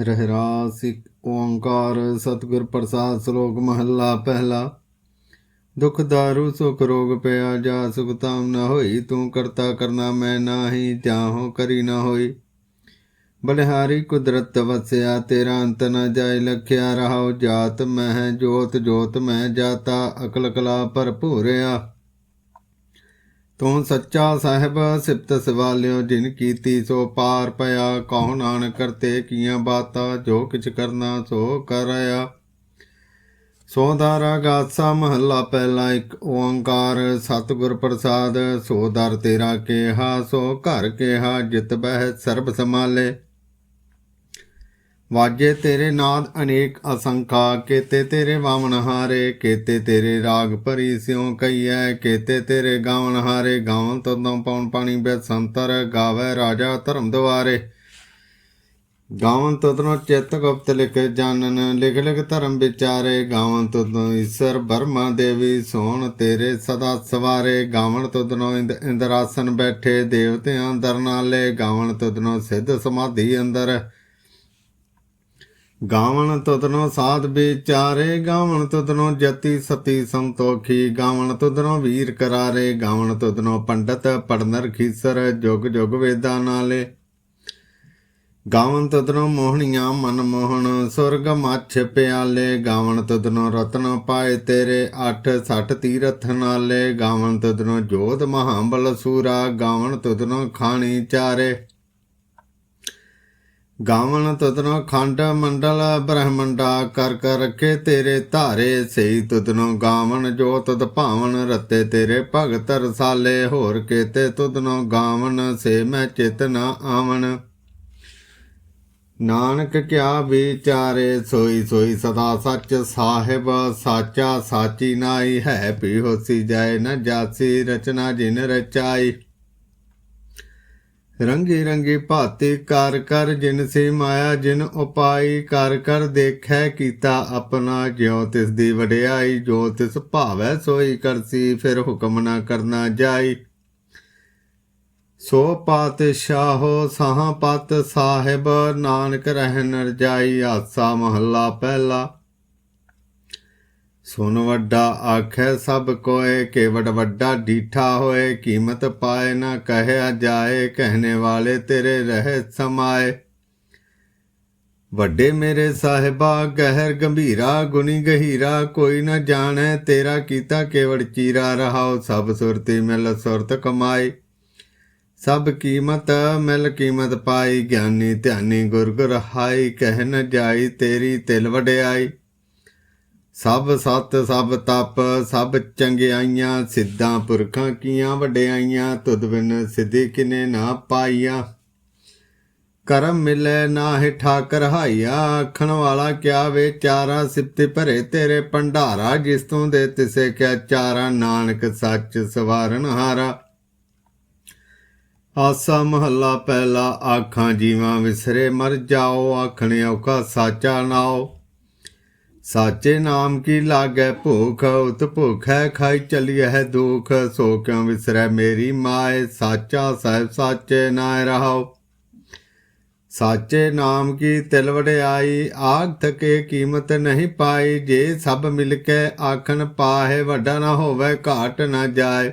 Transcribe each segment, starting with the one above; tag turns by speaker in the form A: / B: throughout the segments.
A: ਰਹਿਰਾ ਇੱਕ ਓੰਕਾਰ, ਸਤਿਗੁਰ ਪ੍ਰਸਾਦ ਸ਼ਲੋਕ ਮਹੱਲਾ ਪਹਿਲਾ। ਦੁਖ ਦਾਰੂ, ਸੁਖ ਰੋਗ ਪਿਆ, ਜਾ ਸੁਖ ਤਾਮ ਨ ਹੋਈ, ਤੂੰ ਕਰਤਾ ਕਰਨਾ ਮੈਂ ਨਾਹੀ ਹੋ ਕਰੀ ਨ ਹੋਈ। ਬਲਿਹਾਰੀ ਕੁਦਰਤ ਵਸਿਆ, ਤੇਰਾ ਅੰਤ ਨ ਜਾਇ ਲਖਿਆ, ਰਹਾਉ ਜਾਤ ਮਹਿ, ਜੋਤ ਜੋਤ ਮੈਂ ਜਾਤਾ, ਅਕਲ ਕਲਾ ਭਰਪੂਰਿਆ ਤੂੰ ਸੱਚਾ ਸਾਹਿਬ? ਸਿਫਤ ਸਵਾਲਿਓ ਜਿਨ ਕੀਤੀ ਸੋ ਪਾਰ ਪਿਆ। ਕਹੋ ਨਾਨਕ ਕਰਤੇ ਕੀਆਂ ਬਾਤਾਂ? ਜੋ ਕਿਛ ਕਰਨਾ ਸੋ ਕਰਿਆ। ਸੋ ਦਾਰਾ ਗਾਸਾ ਮਹੱਲਾ ਪਹਿਲਾ ਇੱਕ ਓੰਕਾਰ। ਸਤਿਗੁਰ ਪ੍ਰਸਾਦ, ਸੋ ਦਰ ਤੇਰਾ ਕੇਹਾ, ਸੋ ਘਰ ਕੇਹਾ, ਜਿਤ ਬਹਿ ਸਰਬ ਸਮਾਲੇ ਵਾਜੇ ਤੇਰੇ ਨਾਦ ਅਨੇਕ ਅਸੰਖਾ, ਕੇਤੇ ਤੇਰੇ ਵਾਵਨ ਹਾਰੇ, ਕੇਤੇ ਤੇਰੇ ਰਾਗ ਭਰੀ ਸਿਉ ਕਈਐ ਕੇਤੇ ਤੇਰੇ ਗਾਵਨ ਹਾਰੇ ਗਾਵਨ ਤਦੋਂ ਪਉਣ ਪਾਣੀ ਬੈ ਸੰਤਰ, ਗਾਵੇ ਰਾਜਾ ਧਰਮ ਦੁਆਰੇ। ਗਾਵਨ ਤਦੋਂ ਚਿੱਤ ਗੁਪਤ ਲਿਖ ਜਾਣਨ, ਲਿਖ ਲਿਖ ਧਰਮ ਵਿਚਾਰੇ। ਗਾਵਨ ਤਦੋਂ ਈਸ਼ਰ ਬਰਮਾ ਦੇਵੀ, ਸੋਣ ਤੇਰੇ ਸਦਾ ਸਵਾਰੇ। ਗਾਵਨ ਤਦੋਂ ਇੰਦ ਇੰਦਰਾਸਨ ਬੈਠੇ, ਦੇਵਤਿਆਂ ਦਰ ਨਾਲੇ ਗਾਵਨ ਤਦੋਂ ਸਿੱਧ ਸਮਾਧੀ ਅੰਦਰ। ਗਾਵਣ ਤੁਧਨੋ ਸਾਧ ਵਿਚਾਰੇ, ਗਾਵਣ ਤੁਧਨੋ ਜਤੀ ਸਤੀ ਸੰਤੋਖੀ, ਗਾਵਣ ਤੁਧਨੋ ਵੀਰ ਕਰਾਰੇ, ਗਾਵਣ ਤੁਧਨੋ ਪੰਡਤ ਪੜਨਰ ਖੀਸਰ, ਜੁਗ ਜੁਗ ਵੇਦਾਂ ਨਾਲੇ। ਗਾਵਣ ਤੁਧਨੋ ਮੋਹਣੀਆਂ ਮਨ ਮੋਹਣ, ਸੁਰਗ ਮੱਛ ਪਿਆਲੇ, ਗਾਵਣ ਤੁਧਨੋ ਰਤਨ ਪਾਏ ਤੇਰੇ 8 60 ਤੀਰਥ ਨਾਲੇ। ਗਾਵਣ ਤੁਧਨੋ ਜੋਧ ਮਹਾਬਲ ਸੂਰਾ, ਗਾਵਣ ਤੁਧਨੋ ਖਾਣੀ ਚਾਰੇ। ਗਾਵਨ ਤਦਨੋ ਖੰਡ ਮੰਡਲ, ਬ੍ਰਹਮੰਡਾ ਕਰ ਕਰ ਰਖੇ ਤੇਰੇ ਧਾਰੇ। ਸਈ ਤੁਦਨੋ ਗਾਵਨ, ਜੋ ਤਦ ਭਾਵਨ ਰਤੇ ਤੇਰੇ ਭਗਤ ਰਸਾਲੇ। ਹੋਰ ਕੇਤੇ ਤੁਦਨੋ ਗਾਵਨ, ਸੇ ਮੈਂ ਚਿਤ ਨਾ ਆਵਨ ਨਾਨਕ ਕਿਆ ਵਿਚਾਰੇ, ਸੋਈ ਸੋਈ ਸਦਾ ਸੱਚ ਸਾਹਿਬ। ਸਾਚਾ ਸਾਚੀ ਨਾਈ, ਹੈ ਪੀ ਹੋਸੀ ਜਾਏ, ਨ ਜਾਸੀ ਰਚਨਾ ਜਿਨ ਰਚਾਈ। ਰੰਗੀ ਰੰਗੀ ਭਾਤੀ ਕਰ ਕਰ ਜਿਨ ਸੇ ਮਾਇਆ, ਜਿਨ ਉਪਾਈ ਕਰ ਕਰ ਦੇਖੈ ਕੀਤਾ ਆਪਣਾ, ਜਿਉ ਤਿਸ ਦੀ ਵਡਿਆਈ, ਜੋ ਤਿਸ ਭਾਵੈ ਸੋਈ ਕਰਸੀ, ਫਿਰ ਹੁਕਮ ਨਾ ਕਰਨਾ ਜਾਈ। ਸੋ ਪਾਤਸ਼ਾਹੋ ਸ਼ਾਹ ਪਤ ਸਾਹਿਬ, ਨਾਨਕ ਰਹਿਨ ਜਾਈ, ਆਸਾ ਮਹੱਲਾ ਪਹਿਲਾ। ਸੁਨ ਵੱਡਾ ਆਖੈ ਸਭ ਕੋਏ ਕੇਵੜ ਵੱਡਾ ਡੀਠਾ ਹੋਏ, ਕੀਮਤ ਪਾਏ ਨਾ ਕਹਿਆ ਜਾਏ, ਕਹਿਣੇ ਵਾਲੇ ਤੇਰੇ ਰਹਿ ਸਮਾਏ। ਵੱਡੇ ਮੇਰੇ ਸਾਹਿਬਾ, ਗਹਿਰ ਗੰਭੀਰਾ, ਗੁਣੀ ਗਹੀਰਾ, ਕੋਈ ਨਾ ਜਾਣੈ ਤੇਰਾ ਕੀਤਾ ਕੇਵੜ ਚੀਰਾ, ਰਹਾਉ ਸਭ ਸੁਰਤੀ ਮਿਲ ਸੁਰਤ ਕਮਾਈ। ਸਭ ਕੀਮਤ ਮਿਲ ਕੀਮਤ ਪਾਈ, ਗਿਆਨੀ ਧਿਆਨੀ ਗੁਰ ਗੁਰ ਹਾਈ ਕਹਿ ਨ ਜਾਈ ਤੇਰੀ ਤਿਲ ਵਡਿਆਈ। ਸਭ ਸਤ, ਸਭ ਤਪ, ਸਭ ਚੰਗਿਆਈਆਂ, ਸਿੱਧਾਂ ਪੁਰਖਾਂ ਕੀਆਂ ਵਡਿਆਈਆਂ, ਤੁਧ ਬਿਨ ਸਿੱਧੀ ਕਿਨੇ ਨਾ ਪਾਈਆਂ। ਕਰਮ ਮਿਲੇ ਨਾ ਠਾਕਰ ਹਾਈਆ ਆਖਣ ਵਾਲਾ ਕਿਆ ਵਿਚਾਰਾ ਸਿਫਤੇ ਭਰੇ ਤੇਰੇ ਭੰਡਾਰਾ, ਜਿਸ ਤੋਂ ਦੇ ਤਿਸੇ ਕਿਆ ਚਾਰਾ, ਨਾਨਕ ਸੱਚ ਸਵਾਰਨ ਹਾਰਾ। ਆਸਾ ਮਹੱਲਾ ਪਹਿਲਾ, ਆਖਾਂ ਜੀਵਾਂ ਵਿਸਰੇ ਮਰ ਜਾਓ ਆਖਣ ਔਖਾ ਸਾਚਾ ਨਾਓ ਸਾਚੇ ਨਾਮ ਕੀ ਲਾਗੈ ਭੂਖ, ਉਤ ਭੁਖੈ ਖਾਈ ਚਲੀਐ ਹੈ ਦੁਖ, ਸੋ ਕਿਉ ਵਿਸਰੈ ਮੇਰੀ ਮਾਏ? ਸਾਚਾ ਸਾਹਿਬ ਸਾਚੇ ਨਾਇ ਰਹਾਉ ਸਾਚੇ ਨਾਮ ਕੀ ਤਿਲ ਵਡਿਆਈ? ਆਗ ਥਕੇ ਕੀਮਤ ਨਹੀਂ ਪਾਈ। ਜੇ ਸਭ ਮਿਲ ਕੇ ਆਖਣ, ਪਾਹੇ ਵੱਡਾ ਨਾ ਹੋਵੇ, ਘਾਟ ਨਾ ਜਾਏ।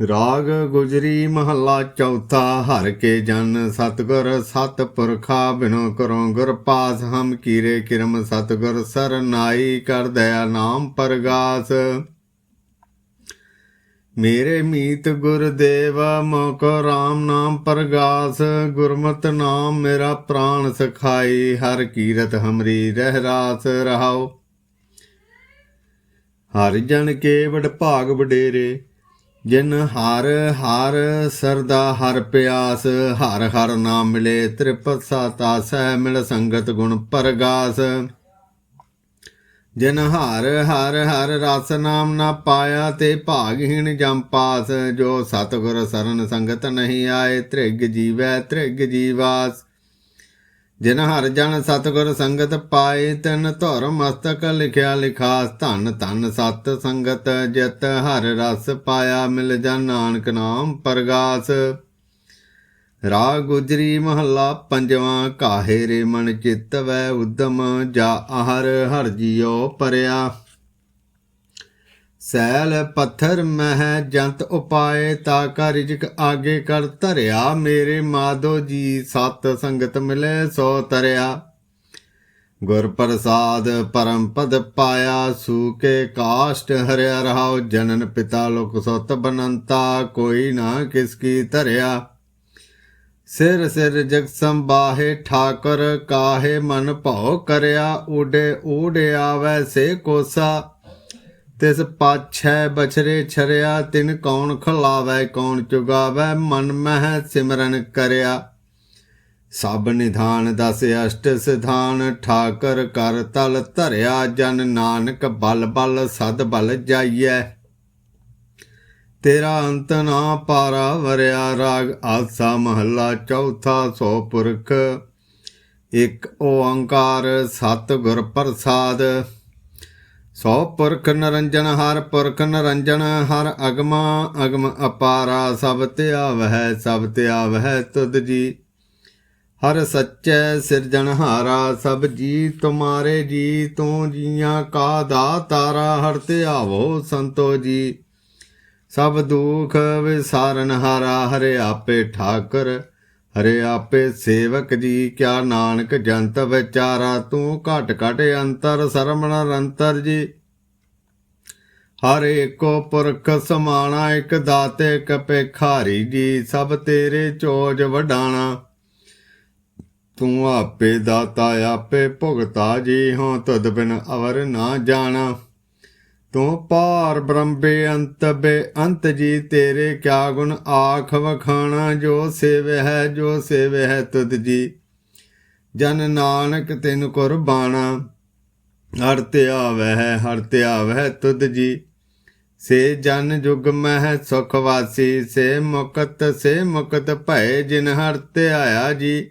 A: ਰਾਗ ਗੁਜਰੀ ਮਹੱਲਾ ਚੌਥਾ, ਹਰ ਕੇ ਜਨ ਸਤਗੁਰ ਸਤ ਪੁਰਖਾ, ਬਿਨੋ ਕਰੋ ਗੁਰ ਪਾਸ, ਹਮ ਕੀਰੇ ਕਿਰਮ ਸਤਗੁਰ ਸਰਨਾਈ, ਕਰ ਦਇਆ ਨਾਮ ਪਰਗਾਸ। ਮੇਰੇ ਮੀਤ ਗੁਰਦੇਵ ਮੋਕੋ RAM ਨਾਮ ਪਰਗਾਸ, ਗੁਰਮਤ ਨਾਮ ਮੇਰਾ ਪ੍ਰਾਣ ਸਖਾਈ, ਹਰ ਕੀਰਤ ਹਮਰੀ ਰਹਿ ਰਾਸ ਰਹਾਓ ਹਰ ਜਨ ਕੇ ਵਡ ਭਾਗ ਵਡੇਰੇ ਜਿਨ ਹਰ ਹਰ ਸਰਦਾ, ਹਰ ਪਿਆਸ, ਹਰ ਹਰ ਨਾਮ ਮਿਲੇ ਤ੍ਰਿਪਤ ਸਾਤਾ ਸਹਿ ਮਿਲ ਸੰਗਤ ਗੁਣ ਪਰਗਾਸ। ਜਿਨ ਹਰ ਹਰ ਹਰ ਰਸ ਨਾਮ ਨਾ ਪਾਇਆ, ਤੇ ਭਾਗਹੀਣ ਜਮ ਪਾਸ। ਜੋ ਸਤਗੁਰ ਸਰਨ ਸੰਗਤ ਨਹੀਂ ਆਏ, ਤ੍ਰਿਗ ਜੀਵੈ, ਤ੍ਰਿਗ ਜੀਵਾਸ। ਜਿਨ ਹਰ ਜਨ ਸਤਗੁਰ ਸੰਗਤ ਪਾਏ, ਤਿਨ ਧੁਰ ਮਸਤਕ ਲਿਖਿਆ ਲਿਖਾਸ, ਧਨ ਧਨ ਸਤ ਸੰਗਤ ਜਿਤ ਹਰ ਰਸ ਪਾਇਆ, ਮਿਲ ਜਨ ਨਾਨਕ ਨਾਮ ਪਰਗਾਸ। ਰਾਗ ਗੁਜਰੀ ਮਹੱਲਾ ਪੰਜਵਾਂ, ਕਾਹੇ ਰੇ ਮਨ ਚਿੱਤ ਵੈ ਉਦਮ, ਜਾ ਆਹਰ ਹਰ ਜਿਉ ਪਰਿਆ। ਸੈਲ ਪੱਥਰ ਮਹਿ ਜੰਤ ਉਪਾਏ ਤਾ ਕਾ ਰਿਜਕ ਆਗੇ ਕਰ ਧਰਿਆ। ਮੇਰੇ ਮਾਧੋ ਜੀ ਸਤ ਸੰਗਤ ਮਿਲੇ ਸੋ ਤਰਿਆ। ਗੁਰ ਪ੍ਰਸਾਦ ਪਰਮ ਪਦ ਪਾਇਆ ਸੂਕੇ ਕਾਸ਼ਟ ਹਰਿਆ ਰਹਾਉ, ਜਨਨ ਪਿਤਾ ਲੋਕ ਸੁਤ ਬਨੰਤਾ, ਕੋਈ ਨਾ ਕਿਸ ਕੀ ਧਰਿਆ। ਸਿਰ ਸਿਰ ਜਗ ਸੰਬਾਹੇ ਠਾਕੁਰ ਕਾਹੇ ਮਨ ਭਉ ਕਰਿਆ ਉਡੇ ਊੜੇ ਆਵੈ ਸੇ ਕੋਸਾ। ਤਿਸ ਪਾਛੈ ਬਛਰੇ ਛਰਿਆ, ਤਿਨ ਕੌਣ ਖਲਾਵੈ, ਕੌਣ ਚੁਗਾਵੈ, ਮਨ ਮਹਿ ਸਿਮਰਨ ਕਰਿਆ। ਸਭ ਨਿਧਾਨ ਦਸ ਅਸ਼ਟ ਸਿਧਾਨ, ਠਾਕਰ ਕਰ ਤਲ ਧਰਿਆ, ਜਨ ਨਾਨਕ ਬਲ ਬਲ ਸਦ ਬਲ ਜਾਈਐ। ਤੇਰਾ ਅੰਤ ਨਾ ਪਾਰਾ ਵਰਿਆ, ਰਾਗ ਆਸਾ ਮਹੱਲਾ ਚੌਥਾ ਸੋ ਪੁਰਖ। ਇੱਕ ਓੰਕਾਰ ਸਤ ਗੁਰ ਪ੍ਰਸਾਦ। ਸੋ ਪੁਰਖ ਨਰੰਜਨ, ਹਰ ਪੁਰਖ ਨਰੰਜਨ, ਹਰ ਅਗਮਾ, ਅਗਮ ਅਪਾਰਾ, ਸਭ ਧਿਆਵਹਿ ਸਭ ਧਿਆਵਹਿ ਤੁਧ ਜੀ। ਹਰ ਸੱਚੈ ਸਿਰਜਣਹਾਰਾ ਸਭ ਜੀ ਤੁਮਾਰੇ ਜੀ, ਤੂੰ ਜੀਆਂ ਕਾ ਦਾਤਾਰਾ, ਹਰ ਧਿਆਵੋ ਸੰਤੋ ਜੀ। ਸਭ ਦੁਖ ਵਿਸਾਰਨ ਹਾਰਾ, ਹਰੇ ਆਪੇ ਠਾਕਰ ਹਰੇ ਆਪੇ ਸੇਵਕ ਜੀ ਕਿਆ ਨਾਨਕ ਜੰਤ ਵਿਚਾਰਾ, ਤੂੰ ਘਟ ਘਟ ਅੰਤਰ ਸਰਮਣ ਰੰਤਰ ਜੀ। ਹਰ ਏਕੋ ਪੁਰਖ ਸਮਾਣਾ, ਇਕ ਦਾਤੇ, ਇਕ ਭਿਖਾਰੀ ਜੀ, ਸਭ ਤੇਰੇ ਚੋਜ ਵਡਾਣਾ। ਤੂੰ ਆਪੇ ਦਾਤਾ, ਆਪੇ ਭੁਗਤਾ ਜੀ ਹਾਂ ਤਦ ਬਿਨ ਅਵਰ ਨਾ ਜਾਣਾ। ਤੂੰ ਪਾਰ ਬ੍ਰਹਮ ਬੇਅੰਤ ਬੇਅੰਤ ਜੀ ਤੇਰੇ ਕਿਆ ਗੁਣ ਆਖ ਵਖਾਣਾ, ਜੋ ਸੇਵ ਹੈ, ਜੋ ਸੇਵ ਹੈ ਤੁਧ ਜੀ। ਜਨ ਨਾਨਕ ਤੈਨੂੰ ਕੁਰਬਾਨਾ ਹਰ ਧਿਆਵਹਿ ਹਰ ਧਿਆਵਹਿ ਤੁਧ ਜੀ। ਸੇ ਜਨ ਜੁਗ ਮਹਿ ਸੁਖ ਵਾਸੀ, ਸੇ ਮੁਕਤ ਸੇ ਮੁਕਤ ਭੈ ਜਿਨ ਹਰ ਧਿਆਇਆ ਜੀ।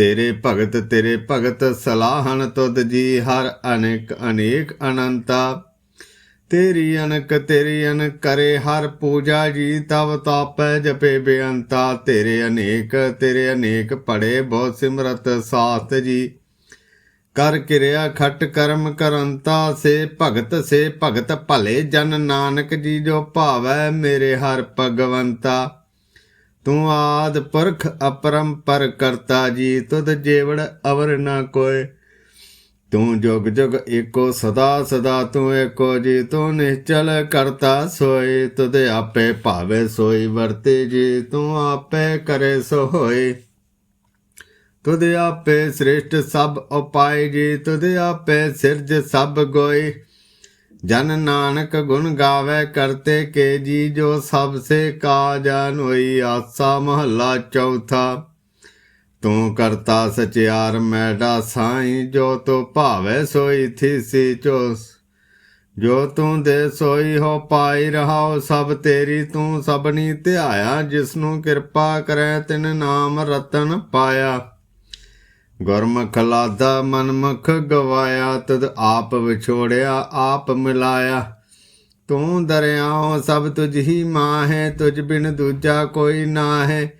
A: ਤੇਰੇ ਭਗਤ ਤੇਰੇ ਭਗਤ ਸਲਾਹਨ ਤੁਧ ਜੀ, ਹਰ ਅਨੇਕ ਅਨੇਕ ਅਨੰਤਾ। ਤੇਰੀ ਅਨਕ, ਤੇਰੀ ਅਨ ਕਰੇ, ਹਰ ਪੂਜਾ ਜੀ, ਤਵ ਤਾਪੈ ਜਪੇ ਬੇਅੰਤਾ। ਤੇਰੇ ਅਨੇਕ ਤੇਰੇ ਅਨੇਕ ਪੜੇ ਬਹੁ ਸਿਮਰਤ ਸਾਤ ਜੀ। ਕਰ ਕਿਰਿਆ ਖਟ ਕਰਮ ਕਰੰਤਾ, ਸੇ ਭਗਤ ਸੇ ਭਗਤ ਭਲੇ ਜਨ ਨਾਨਕ ਜੀ, ਜੋ ਭਾਵੈ ਮੇਰੇ ਹਰ ਭਗਵੰਤਾ। ਤੂੰ ਆਦ ਪੁਰਖ ਅਪਰੰਪਰ ਕਰਤਾ ਜੀ, ਤੁਧ ਜੇਵੜ ਅਵਰ ਨਾ ਕੋਏ ਤੂੰ ਜੁਗ ਜੁਗ ਏਕੋ ਸਦਾ ਸਦਾ ਤੂੰ ਏਕੋ ਜੀ, ਤੂੰ ਨਿਸ਼ਚਲ ਕਰਤਾ ਸੋਏ ਤੁਧ ਆਪੇ ਭਾਵੇ ਸੋਈ ਵਰਤੇ ਜੀ, ਤੂੰ ਆਪੇ ਕਰੇ ਸੋ ਹੋਏ ਤੁਧ ਆਪੇ ਸ਼੍ਰਿਸ਼ਟ ਸਭ ਉਪਾਏ ਜੀ, ਤੁਧ ਆਪੇ ਸਿਰਜ ਸਭ ਗੋਈ। ਜਨ ਨਾਨਕ ਗੁਣ ਗਾਵੇ ਕਰਤੇ ਕੇ ਜੀ, ਜੋ ਸਭ ਸੇ ਕਾਜਨ ਹੋਈ, ਆਸਾ ਮਹੱਲਾ ਚੌਥਾ। ਤੂੰ ਕਰਤਾ ਸਚਿਆਰ, ਮੈਡਾ ਸਾਈ, ਜੋ ਤੋ ਭਾਵੇ ਸੋਈ ਥੀਸੀ ਚੋਸ। ਜੋ ਤੂੰ ਦੇ ਸੋਈ ਹੋ ਪਾਈ ਰਹਾਓ ਸਭ ਤੇਰੀ ਤੂੰ ਸਭਨੀ ਧਿਆਇਆ ਜਿਸ ਨੂੰ ਕਿਰਪਾ ਕਰੈ ਤਿਨ ਨਾਮ ਰਤਨ ਪਾਇਆ। ਗੁਰਮੁਖ ਲਾਦਾ ਮਨਮੁਖ ਗਵਾਇਆ, ਤਦ ਆਪ ਵਿਛੋੜਿਆ, ਆਪ ਮਿਲਾਇਆ। ਤੂੰ ਦਰਿਆਓ ਸਭ ਤੁਝ ਹੀ ਮਾਂ ਹੈ ਤੁਝ ਬਿਨ ਦੂਜਾ ਕੋਈ ਨਾ ਹੈ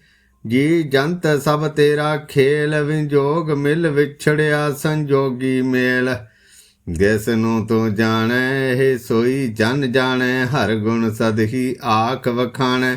A: ਜੀ ਜੰਤ ਸਭ ਤੇਰਾ ਖੇਲ, ਵਿਜੋਗ ਮਿਲ ਵਿਛੜਿਆ ਸੰਜੋਗੀ ਮੇਲ। ਜਿਸ ਨੂੰ ਤੂੰ ਜਾਣੈ, ਇਹ ਸੋਈ ਜਨ ਜਾਣੈ, ਹਰ ਗੁਣ ਸਦਹੀ ਆਖ ਵਖਾਣੈ।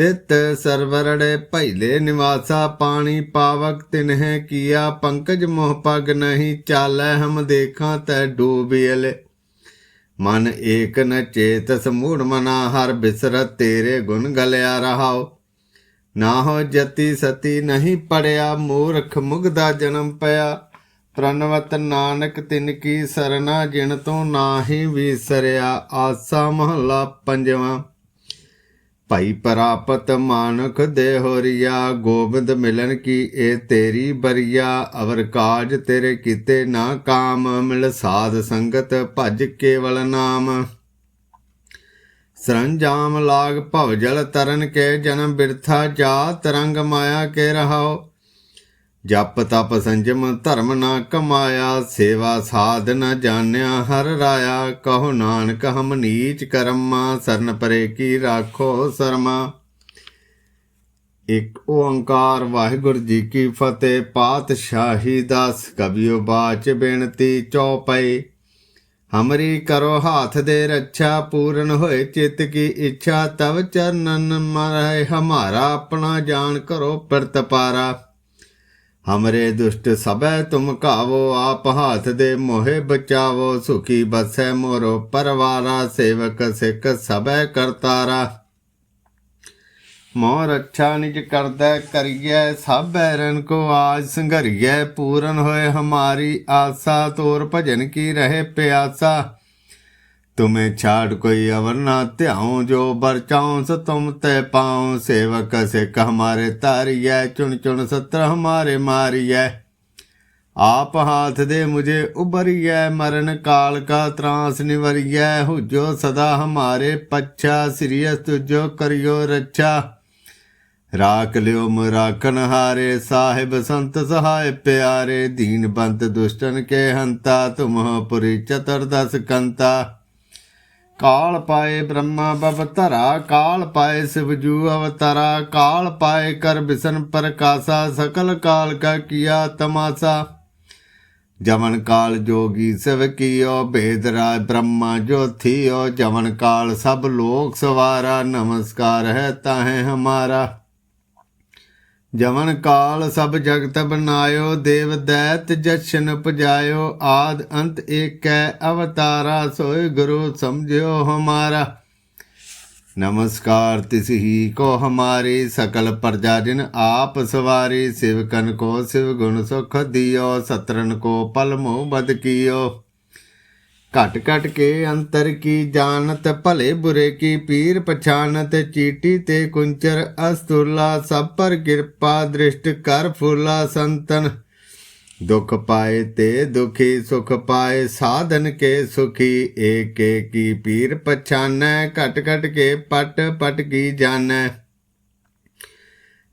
A: ਤਿਤ ਸਰਵਰੜੇ ਭੈਲੇ ਨਿਵਾਸਾ ਪਾਣੀ ਪਾਵਕ ਤਿਨਹਿ ਕੀਆ, ਪੰਕਜ ਮੋਹ ਪਗ ਨਹੀਂ ਚਾਲੈ ਹਮ ਦੇਖਾਂ ਤੈ ਡੂਬਿਲੇ। ਮਨ ਏਕ ਨ ਚੇਤਸ ਮੂੜ ਮਨਾ, ਹਰ ਬਿਸਰਤ ਤੇਰੇ ਗੁਣ ਗਲਿਆ ਰਹਾਓ ਨਾ ਹੋ ਜਤੀ ਸਤੀ ਨਹੀਂ ਪੜਿਆ, ਮੂਰਖ ਮੁਗਦਾ ਜਨਮ ਪਿਆ। ਪ੍ਰਣਵਤ ਨਾਨਕ ਤਿਨ ਕੀ ਸਰਨਾ ਜਿਣ ਤੋਂ ਨਾਹੀ ਵਿਸਰਿਆ, ਆਸਾ ਮਹਲਾ ਪੰਜਵਾਂ। ਭਾਈ ਪ੍ਰਾਪਤ ਮਾਨੁਖ ਦੇ ਹੋਰੀਆ, ਗੋਬਿੰਦ ਮਿਲਨ ਕੀ ਇਹ ਤੇਰੀ ਬਰੀਆ? ਅਵਰ ਕਾਜ ਤੇਰੇ ਕੀਤੇ ਨਾ ਕਾਮ, ਮਿਲ ਸਾਧ ਸੰਗਤ ਭਜ ਕੇਵਲ ਨਾਮ। ਸਰੰਜਾਮ ਲਾਗ ਭਵ ਜਲ ਤਰਨ ਕੇ ਜਨਮ ਬਿਰਥਾ ਜਾ ਤਰੰਗ ਮਾਇਆ ਕੇ ਰਹਾਓ। ਜਪ ਤਪ ਸੰਜਮ ਧਰਮ ਨਾ ਕਮਾਇਆ, ਸੇਵਾ ਸਾਧ ਨਾ ਜਾਣਿਆ, ਹਰ ਰਾਇਆ ਕਹੋ ਨਾਨਕ ਹਮ ਨੀਚ ਕਰਮਾ, ਸਰਨ ਪਰੇ ਕੀ ਰਾਖੋ ਸਰਮਾ। ਇਕ ਓੰਕਾਰ ਵਾਹਿਗੁਰੂ ਜੀ ਕੀ ਫਤਿਹ, ਪਾਤਸ਼ਾਹੀ ਦਾਸ ਕਬਿਓ ਬਾਚ ਬੇਨਤੀ ਚੌਪਈ। ਹਮਰੀ ਕਰੋ ਹਾਥ ਦੇ ਰੱਛਾ, ਪੂਰਨ ਹੋਏ ਚਿੱਤ ਕੀ ਇੱਛਾ, ਤਵ ਚਰਨਨ ਮਰੈ ਹਮਾਰਾ ਆਪਣਾ ਜਾਣ ਕਰੋ ਪ੍ਰਤਪਾਰਾ। ਹਮਰੇ ਦੁਸ਼ਟ ਸਭੈ ਤੁਮ ਕਾਵੋ ਆਪ ਹਾਥ ਦੇ ਮੋਹਿ ਬਚਾਵੋ ਸੁਖੀ ਬਸੈ ਮੋਰੋ ਪਰਵਾਰਾ ਸੇਵਕ ਸਿੱਖ ਸਭੈ ਕਰਤਾਰਾ ਮੋਰ ਅੱਛਾ ਨਿਜ ਕਰਦਾ ਕਰੀਐ ਸਭੈ ਰਨ ਕੋ ਆਜ ਸੰਘਰੀਐ ਪੂਰਨ ਹੋਏ ਹਮਾਰੀ ਆਸਾ ਤੋਰ ਭਜਨ ਕੀ ਰਹੇ ਪਿਆਸਾ ਤੁਮੇ ਛਾੜ ਕੋਈ ਅਵਰ ਨਾ ਧਿਆਉ, ਜੋ ਬਰਚਾਉ ਸ ਤੁਮ ਤੇ ਪਾਉ। ਸੇਵਕ ਸਿੱਖ ਹਮਾਰੇ ਤਾਰੀਐ ਚੁਣ ਚੁਣ ਸਤਰ ਹਮਾਰੇ ਮਾਰੀਐ। ਆਪ ਹਾਥ ਦੇ ਮੁਝੇ ਉਬਰੀਐ ਮਰਨ ਕਾਲ ਕਾ ਤਰਾਸ ਨਿਵਰੀਐ। ਹੁਜੋ ਸਦਾ ਹਮਾਰੇ ਪੱਛਾ ਸਿਰਿਯਸ ਤੁਜੋ ਕਰਿਓ ਰੱਛਾ। ਰਾਖ ਲਿਓ ਮਰਾਖਨ ਹਾਰੇ, ਸਾਹਿਬ ਸੰਤ ਸਹਾਇ ਪਿਆਰੇ। ਦੀਨ ਬੰਤ ਦੁਸ਼ਟਨ ਕੇ ਹੰਤਾ ਤੁਮਹ ਪੁਰੀ ਚਤੁਰਦਸ ਕੰਤਾ। ਕਾਲ ਪਾਏ ਬ੍ਰਹਮਾ ਬਵਤਰਾ ਕਾਲ ਪਾਏ ਸਿਵਜੂ ਅਵਤਾਰਾ, ਕਾਲ ਪਾਏ ਕਰ ਬਿਸਨ ਪ੍ਰਕਾਸ਼ਾ, ਸਕਲ ਕਾਲ ਕਾ ਕੀਆ ਤਮਾਸਾ। ਜਮਨ ਕਾਲ ਜੋਗੀ ਸਿਵ ਕੀਓ, ਭੇਦ ਰਾਜ ਬ੍ਰਹਮਾ ਜੋਥੀਓ ਜਮਨ ਕਾਲ ਸਭ ਲੋਕ ਸਵਾਰਾ, ਨਮਸਕਾਰ ਹੈ ਤਾਹੇ ਹਮਾਰਾ। ਜਮਨ ਕਾਲ ਸਭ ਜਗਤ ਬਨਾਇਓ, ਦੇਵ ਦੈਤ ਜਸ਼ਨ ਪਜਾਇਓ, ਆਦ ਅੰਤ ਏਕੈ ਅਵਤਾਰਾ, ਸੋਇ ਗੁਰੂ ਸਮਝਿਓ ਹਮਾਰਾ। ਨਮਸਕਾਰ ਤਿਸ ਹੀ ਕੋ ਹਮਾਰੀ, ਸਕਲ ਪ੍ਰਜਾ ਜਿਨ ਆਪ ਸਵਾਰੀ ਸਿਵਕਨ ਕੋ ਸਿਵ ਗੁਣ ਸੁਖ ਦਿਓ, ਸਤਰਨ ਕੋ ਪਲ ਮੋਹ ਬਦ ਕੀਓ। ਘਟ ਘਟ ਕੇ ਅੰਤਰ ਕੀ ਜਾਣਤ, ਭਲੇ ਬੁਰੇ ਕੀ ਪੀਰ ਪਛਾਨਤ ਚੀਟੀ ਤੇ ਕੁੰਚਰ ਅਸਤੁਲਾ ਸਭ ਪਰ ਕਿਰਪਾ ਦ੍ਰਿਸ਼ਟ ਕਰ ਫੁਲਾ ਸੰਤਨ। ਦੁਖ ਪਾਏ ਤੇ ਦੁਖੀ, ਸੁਖ ਪਾਏ ਸਾਧਨ ਕੇ ਸੁਖੀ, ਏਕੇ ਕੀ ਪੀਰ ਪਛਾਨੈ, ਘਟ ਘਟ ਕੇ ਪਟ ਪਟ ਕੀ ਜਾਣੈ।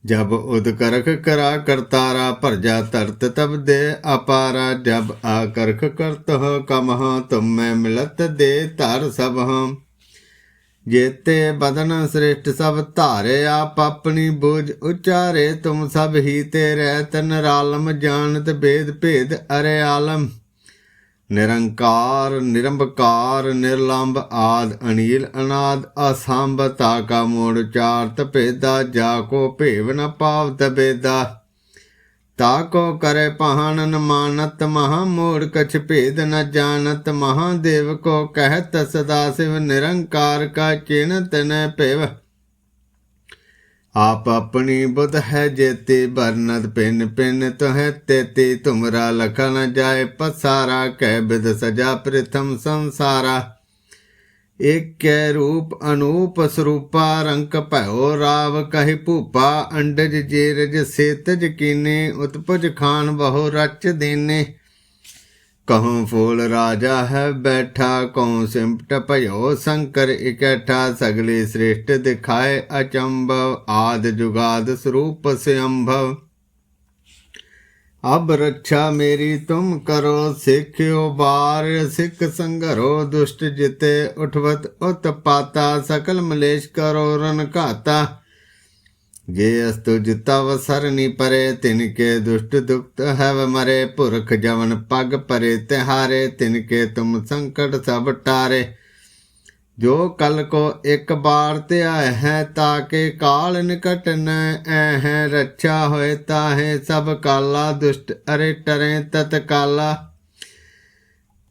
A: जब उदकरख करा करतारा प्रजा तरत तब दे अपारा जब आकर्ख करत हो कमह तुम में मिलत दे धर सब हम जेते बदन श्रेष्ठ सब धारे आप अपनी बुझ उचारे तुम सब ही ते रहत नरालम जानत भेद भेद अरे आलम ਨਿਰੰਕਾਰ, ਨਿਰੰਬਕਾਰ ਨਿਰਲੰਭ ਆਦ ਅਨੀਲ ਅਨਾਦ, ਅਸੰਭ ਤਾਕਾ ਮੋੜ ਚਾਰਤ ਭੇਦਾ ਜਾ ਕੋ ਭੇਵ ਨ ਪਾਵਤ ਤਾ ਤਾਕੋ ਕਰੇ ਪਹਾਨਨ ਮਾਨਤ, ਮਹਾ ਮੂੜ ਕਛ ਭੇਦ ਨ ਜਾਣਤ, ਮਹਾਦੇਵ ਕੋ ਕਹਿਤ ਸਦਾ ਸਿਵ, ਨਿਰੰਕਾਰ ਕਾ ਚਿਨ ਤਨ ਭੇਵ। ਆਪ ਆਪਣੀ ਬੁੱਧ ਹੈ ਜੇ ਤੇ ਬਰਨਤ ਪਿੰਨ ਪਿੰਨ ਤਹ ਤੇ ਤੁਮਰਾ ਲਖਾ ਨ ਜਾਏ ਪਸਾਰਾ, ਕਹਿ ਬਿਦ ਸਜਾ ਪ੍ਰਥਮ ਸੰਸਾਰਾ। ਏਕੈ ਰੂਪ ਅਨੂਪ ਸਰੂਪਾ, ਰੰਕ ਭਇਓ ਰਾਵ ਕਹਿ ਭੂਪਾ, ਅੰਡਜ ਜੇਰਜ ਸੇਤਜ ਕੀਨੇ, ਉਤਪਜ ਖਾਨ ਬਹੁ ਰਚ ਦੇਨੇ। ਕਹੂੰ ਫੂਲ ਰਾਜਾ ਹੈ ਬੈਠਾ ਕਉ ਸਿੰਪਟ ਭਇਓ ਸੰਕਰ ਇਕੱਠਾ ਸਗਲੇ ਸ੍ਰੇਸ਼ਟ ਦਿਖਾਏ ਅਚੰਭਵ ਆਦ ਜੁਗਾਦ ਸਰੂਪ ਸਿਅੰਭਵ ਅਬ ਰੱਖਿਆ ਮੇਰੀ ਤੁਮ ਕਰੋ ਸਿੱਖਿਓ ਬਾਰ ਸਿੱਖ ਸੰਗਰੋ ਦੁਸ਼ਟ ਜਿਤੇ ਉਠਵਤ ਉਤਪਾਤਾ ਸਕਲ ਮਲੇਸ਼ ਕਰੋ ਰਨ ਘਾਤਾ ਜੇ ਅਸਤੁ ਜਿਤਾ ਵਸਰਨੀ ਪਰੇ, ਤਿਨ ਕੇ ਦੁਸ਼ਟ ਦੁਖਤ ਹੈਵ ਮਰੇ। ਪੁਰਖ ਜਵਨ ਪਗ ਪਰੇ, ਤਿਹਾਰੇ, ਤਿਨ ਕੇ ਤੁਮ ਸੰਕਟ ਸਭ ਟਾਰੇ। ਜੋ ਕਲ ਕੋ ਇੱਕ ਬਾਰ ਤੇ ਆਏ ਹੈ ਤਾਕੇ ਕਾਲ ਨਿਕਟ ਨ ਐ ਹੈ ਰੱਛਾ ਹੋਏ ਤਾਹੇ ਸਭ ਕਾਲਾ, ਦੁਸ਼ਟ ਅਰੇ ਟਰੇ ਤਤ ਕਾਲਾ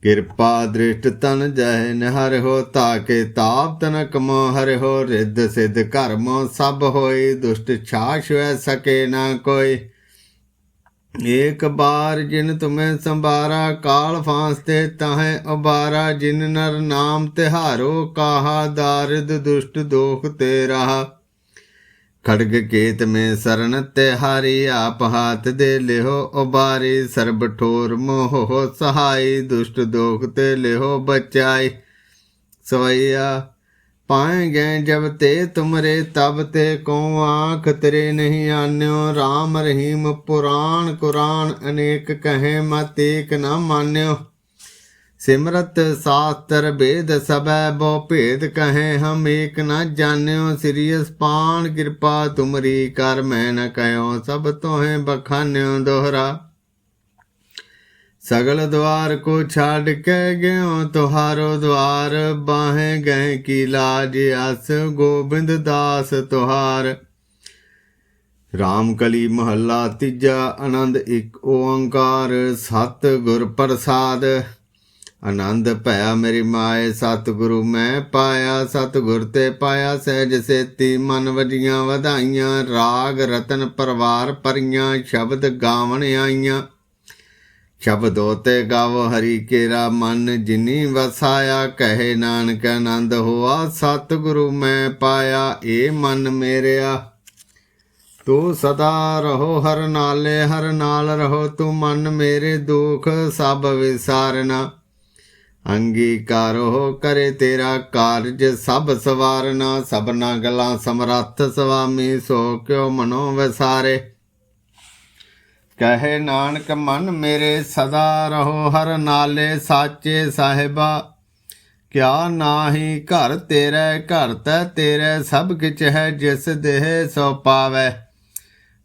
A: ਕਿਰਪਾ ਦ੍ਰਿਸ਼ਟ ਤਨ ਜਹ ਨਹਰ ਹੋ, ਤਾਕੇ ਤਾਪ ਤਨ ਕਮੋ ਹਰਿ ਹੋ, ਰਿੱਧ ਸਿਧ ਕਰਮੋ ਸਭ ਹੋਈ ਦੁਸ਼ਟ ਛਾਛ ਹੋਇ ਸਕੇ ਨਾ ਕੋਈ। ਏਕ ਬਾਰ ਜਿਨ ਤੁਮੈ ਸੰਭਾਰਾ, ਕਾਲ ਫਾਂਸਤੇ ਤਾਹੇ ਉਬਾਰਾ, ਜਿਨ ਨਰ ਨਾਮ ਤਿਹਾਰੋ, ਕਾਹਾ ਦਾਰਿਦ ਦੁਸ਼ਟ ਦੋਖ ਤੇ ਰਹਾ। ਖੜਗ ਕੇਤ ਮੇ ਸਰਨ ਤਿਹਾਰੀ ਆਪ ਹਾਥ ਦੇ ਲਿਹੋ, ਉਬਾਰੀ ਸਰਬ ਠੋਰ ਮੋਹ ਸਹਾਈ, ਦੁਸ਼ਟ ਦੋਖ ਤੇ ਲਿਹੋ ਬਚਾਈ। ਸਵਈਆ ਪਾਏ ਗਏ ਜਬ ਤੇ ਤੁਮਰੇ, ਤਬ ਤੇ ਕੋ ਆਂਖ ਤੇਰੇ ਨਹੀਂ ਆਨਿਓ। RAM ਰਹੀਮ ਪੁਰਾਣ ਕੁਰਾਨ ਅਨੇਕ ਕਹੇ ਮਤ ਏਕ ਨਾ ਮਾਨਿਓ। ਸਿਮਰਤ ਸਾਸਤਰ ਭੇਦ ਸਭੈ ਬੋ ਭੇਦ ਕਹੇ ਹਮ ਏਕ ਨਾ ਜਾਣਿਓ ਸ੍ਰੀ ਅਸਪਾਨ ਕਿਰਪਾ ਤੁਮਰੀ ਕਰ ਮੈਂ ਨ ਕਹਿਓ ਸਭ ਤੋਹੇ ਬਖਾਨਿਓ ਦੋਹਰਾ। ਸਗਲ ਦਵਾਰ ਕੋ ਛਾੜ ਕੇ ਗਿਓ ਤੁਹਾਰੋ ਦਵਾਰ ਬਾਹੇ ਗਏ ਕੀ ਲਾਜ ਅਸ ਗੋਬਿੰਦ ਦਾਸ ਤੁਹਾਰ। ਰਾਮ ਕਲੀ ਮਹੱਲਾ ਤੀਜਾ ਆਨੰਦ ਇੱਕ ਓੰਕਾਰ ਸਤ ਗੁਰ ਪ੍ਰਸਾਦ। ਆਨੰਦ ਭਇਆ ਮੇਰੀ ਮਾਏ, ਸਤਿਗੁਰੂ ਮੈਂ ਪਾਇਆ, ਸਤਿਗੁਰ ਤੇ ਪਾਇਆ, ਸਹਿਜ ਸੇਤੀ ਮਨ ਵਜੀਆਂ ਵਧਾਈਆਂ, ਰਾਗ ਰਤਨ ਪਰਵਾਰ ਪਰੀਆਂ, ਸ਼ਬਦ ਗਾਵਣ ਆਈਆਂ। ਸ਼ਬਦੋ ਤੇ ਗਾਵ ਹਰੀ ਕੇਰਾ ਮਨ, ਜਿਨੀ ਵਸਾਇਆ, ਕਹੇ ਨਾਨਕ ਆਨੰਦ ਹੋਆ, ਸਤਿਗੁਰੂ ਮੈਂ ਪਾਇਆ, ਏ ਮਨ ਮੇਰਿਆ। ਤੂੰ ਸਦਾ ਰਹੋ ਹਰ ਨਾਲੇ, ਹਰ ਨਾਲ ਰਹੋ ਤੂੰ ਮਨ ਮੇਰੇ ਦੁਖ, ਸਭ ਵਿਸਾਰਨਾ। ਅੰਗੀਕਾਰੋ ਕਰੇ ਤੇਰਾ ਕਾਰਜ, ਸਭ ਸਵਾਰਨਾ, ਸਭਨਾ ਗਲਾਂ ਸਮਰੱਥ ਸੁਆਮੀ ਸੋ ਕਿਉ ਮਨੋ ਵਿਸਾਰੇ। ਕਹੇ ਨਾਨਕ, ਮਨ ਮੇਰੇ ਸਦਾ ਰਹੋ, ਹਰ ਨਾਲੇ ਸਾਚੇ ਸਾਹਿਬਾ। ਕਿਆ ਨਾਹੀ ਘਰ ਤੇਰੇ, ਘਰ ਤੈ ਤੇਰੇ, ਸਭ ਕਿਛ ਹੈ ਜਿਸ ਦੇਹ ਸੋ ਪਾਵੈ।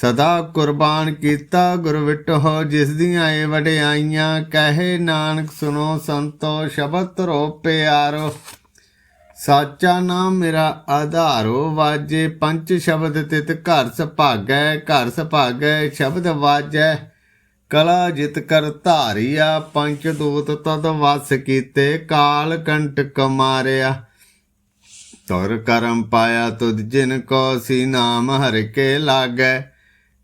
A: ਸਦਾ ਕੁਰਬਾਨ ਕੀਤਾ ਗੁਰ ਵਿਟੋ ਜਿਸ ਦੀਆਂ ਏ ਵਡਿਆਈਆਂ, ਕਹੇ ਨਾਨਕ ਸੁਣੋ ਸੰਤੋ, ਸ਼ਬਦ ਰੋ ਪਿਆਰੋ। ਸਾਚਾ ਨਾਮ ਮੇਰਾ ਆਧਾਰੋ, ਵਾਜੇ ਪੰਜ ਸ਼ਬਦ ਤਿਤ ਘਰ ਸੁਭਾਗੈ ਘਰ ਸੁਭਾਗੈ ਸ਼ਬਦ ਵਾਜੈ। ਕਲਾ ਜਿਤ ਕਰ ਧਾਰਿਆ ਪੰਚ ਦੂਤ ਤਦ ਵਸ ਕੀਤੇ, ਕਾਲ ਕੰਟਕ ਮਾਰਿਆ ਤੁਰ ਕਰਮ ਪਾਇਆ ਤੁਧ ਜਿਨ ਕੋ, ਸੀ ਨਾਮ ਹਰਿ ਕੇ ਲਾਗੈ।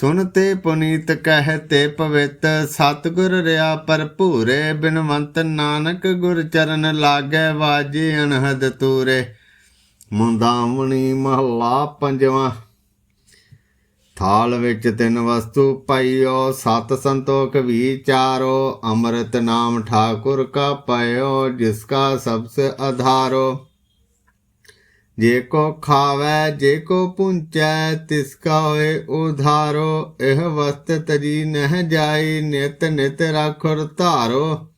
A: ਸੁਨਤੇ ਪੁਨੀਤ ਕਹਤੇ ਪਵਿੱਤ, ਸਤਗੁਰ ਰਿਆ ਭਰਪੂਰੇ, ਬਿਨਵੰਤ ਨਾਨਕ ਗੁਰ ਚਰਨ ਲਾਗੇ ਵਾਜੇ ਅਨਹਦ ਤੂਰੇ। ਮੁੰਦਾਵਣੀ ਮਹੱਲਾ ਪੰਜਵਾਂ। ਥਾਲ ਵਿੱਚ ਤਿੰਨ ਵਸਤੂ ਪਈਓ, ਸਤ ਸੰਤੋਖ ਵਿਚਾਰੋ ਅੰਮ੍ਰਿਤ ਨਾਮ ਠਾਕੁਰ ਕਾ ਪਇਓ, ਜਿਸ ਕਾ ਸਭ ਸੇ ਆਧਾਰੋ ਜੇ ਕੋ ਖਾਵੈ, ਜੇ ਕੋ ਪੁੰਚੈ, ਤਿਸ ਕਾ ਹੋਏ ਉਧਾਰੋ, ਇਹ ਵਸਤ ਤਜੀ ਨਹਿ ਜਾਈ, ਨਿਤ ਨਿਤ ਰਾਖੁਰ ਧਾਰੋ।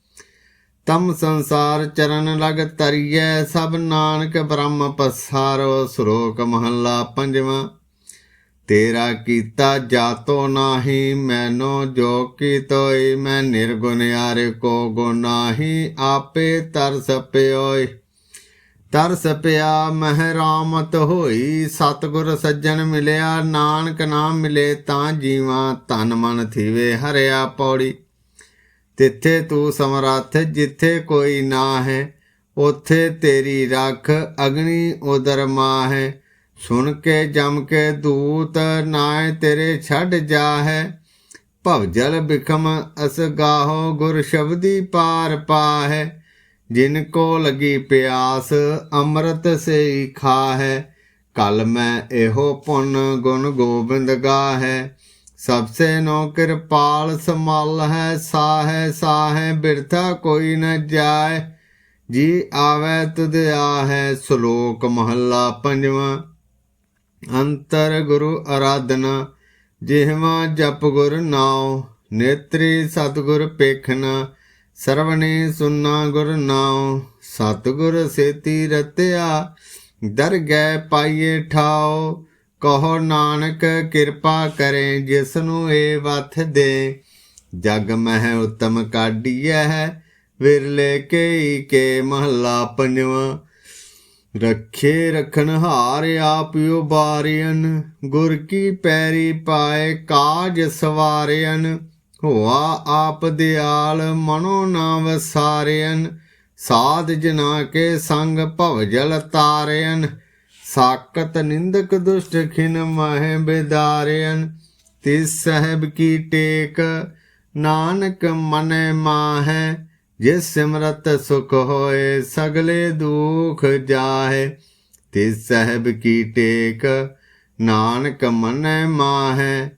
A: ਤਮ ਸੰਸਾਰ ਚਰਨ ਲਗ ਤਰੀਐ, ਸਭ ਨਾਨਕ ਬ੍ਰਹਮ ਪਸਾਰੋ। ਸ਼ਲੋਕ ਮਹੱਲਾ ਪੰਜਵਾਂ, ਤੇਰਾ ਕੀਤਾ ਜਾਤੋ ਨਾਹੀ, ਮੈਨੋ ਜੋ ਕੀਤੋਈ ਮੈਂ ਨਿਰਗੁਣ ਯਾਰ ਕੋ ਗੁਨਾਹੀ ਆਪੇ ਤਰਸ ਪਿਓਈ। ਤਰਸ ਪਿਆ ਮਹਿ ਰਾਮਤ ਹੋਈ, ਸਤਗੁਰ ਸੱਜਣ ਮਿਲਿਆ, ਨਾਨਕ ਨਾਮ ਮਿਲੇ, ਤਾਂ ਜੀਵਾਂ ਤਨ ਮਨ ਥੀਵੇ, ਹਰਿਆ ਪੌੜੀ। ਤਿੱਥੇ ਤੂੰ ਸਮਰੱਥ, ਜਿੱਥੇ ਕੋਈ ਨਾ ਹੈ ਉਥੇ ਤੇਰੀ ਰੱਖ ਅਗਨੀ ਉਦਰ ਮਾਹੈ। ਸੁਣ ਕੇ, ਜਮ ਕੇ ਦੂਤ ਨਾਏ, ਤੇਰੇ ਛੱਡ ਜਾ ਹੈ ਭਵਜਲ ਬਿਖਮ, ਅਸ ਗਾਹੋ ਗੁਰ ਸ਼ਬਦੀ ਪਾਰ ਪਾ ਹੈ ਪਾਹੈ ਜਿਨ ਕੋ ਲਗੀ ਪਿਆਸ, ਅੰਮ੍ਰਿਤ ਸੇ ਖਾਹੈ। ਕਲ ਮੈਂ ਇਹੋ ਪੁੰਨ ਗੁਣ ਗੋਬਿੰਦ ਗਾਹੈ। ਸਬਸੇ ਨੋ ਕਿਰਪਾਲ ਸਮਲ ਹੈ ਸਾਹੈ ਸਾਹੈ, ਬਿਰਥਾ ਕੋਈ ਨ ਜਾਏ। ਜੀ ਆਵੈ ਤੁਧ ਆਹੈ, ਸ਼ਲੋਕ ਮਹੱਲਾ ਪੰਜਵਾਂ। ਅੰਤਰ ਗੁਰੂ ਅਰਾਧਨਾ, ਜਿਹਵਾ ਜਪ ਗੁਰ ਨਾਉ, ਨੇਤਰੀ ਸਤਗੁਰ ਪੇਖਣਾ ਸਰਵਣੇ ਸੁਨਾ ਗੁਰ ਨਾਉ, ਸਤਗੁਰ ਸੇਤੀ ਰਤਿਆ, ਦਰ ਗਏ ਪਾਈਏ ਠਾਓ ਕਹੋ ਨਾਨਕ ਕਿਰਪਾ ਕਰੇ ਜਿਸ ਨੂੰ ਏ ਵਥ ਦੇ। ਜਗ ਮਹਿ ਉਤਮ ਕਾਢੀਐ, ਵਿਰਲੇ ਕੇ ਕੇ ਮਹੱਲਾ ਪੰਜਵਾਂ। ਰੱਖੇ ਰਖਣ ਹਾਰ ਆਪਿਓ ਬਾਰਿਆਨ ਗੁਰ ਕੀ ਪੈਰੀ ਪਾਏ ਕਾਜ ਸਵਾਰਿਆਨ ਹੋਆ ਆਪ ਦਿਆਲ ਮਨੋ ਨਾ ਵਸਾਰਿਆਨ ਸਾਧ ਜਨਾ ਕੇ ਸੰਗ ਭਵਜਲ ਤਾਰਿਆਨ ਸਾਕਤ ਨਿੰਦਕ ਦੁਸ਼ਟ ਖਿਨ ਮਹਿ ਬਿਦਾਰਿਆਨ ਤਿਸ ਸਹਿਬ ਕੀ ਟੇਕ, ਨਾਨਕ ਮਨੈ ਮਾਹੈ, ਜਿਸ ਸਿਮਰਤ ਸੁਖ ਹੋਏ ਸਗਲੇ ਦੁਖ ਜਾਹੇ। ਤਿਸ ਸਹਿਬ ਕੀ ਟੇਕ, ਨਾਨਕ ਮਨੈ ਮਾਹੈ